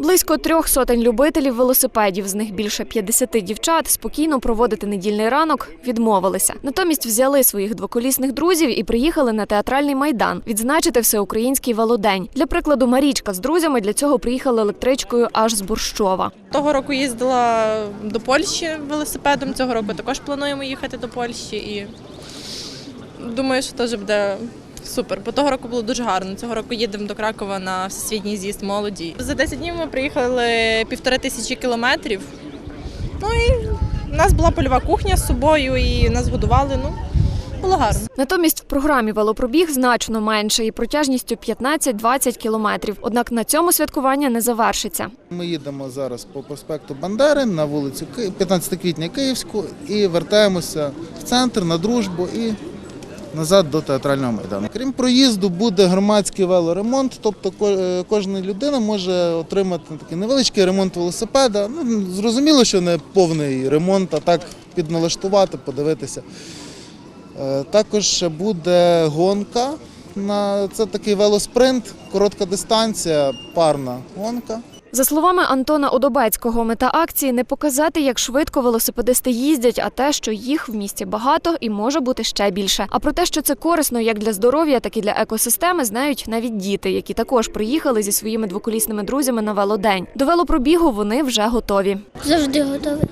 Близько трьох сотень любителів велосипедів, з них більше 50 дівчат, спокійно проводити недільний ранок відмовилися. Натомість взяли своїх двоколісних друзів і приїхали на театральний майдан відзначити всеукраїнський велодень. Для прикладу, Марічка з друзями для цього приїхала електричкою аж з Борщова. Того року їздила до Польщі велосипедом. Цього року також плануємо їхати до Польщі і думаю, що теж буде супер. Бо того року було дуже гарно. Цього року їдемо до Кракова на всесвітній з'їзд молоді. За 10 днів ми приїхали півтори тисячі кілометрів. Ну і в нас була польова кухня з собою, і нас годували. Ну, було гарно. Натомість в програмі велопробіг значно менше і протяжністю 15-20 кілометрів. Однак на цьому святкування не завершиться. Ми їдемо зараз по проспекту Бандери на вулицю Ки- 15 квітня Київську і вертаємося в центр на дружбу і назад до театрального майдану. Крім проїзду, буде громадський велоремонт, тобто е, кожна людина може отримати такий невеличкий ремонт велосипеда. Ну, зрозуміло, що не повний ремонт, а так підналаштувати, подивитися. Е, Також буде гонка. Це такий велоспринт, коротка дистанція, парна гонка. За словами Антона Одобецького, мета акції не показати, як швидко велосипедисти їздять, а те, що їх в місті багато і може бути ще більше. А про те, що це корисно як для здоров'я, так і для екосистеми, знають навіть діти, які також приїхали зі своїми двоколісними друзями на велодень. До велопробігу вони вже готові. Завжди готовий.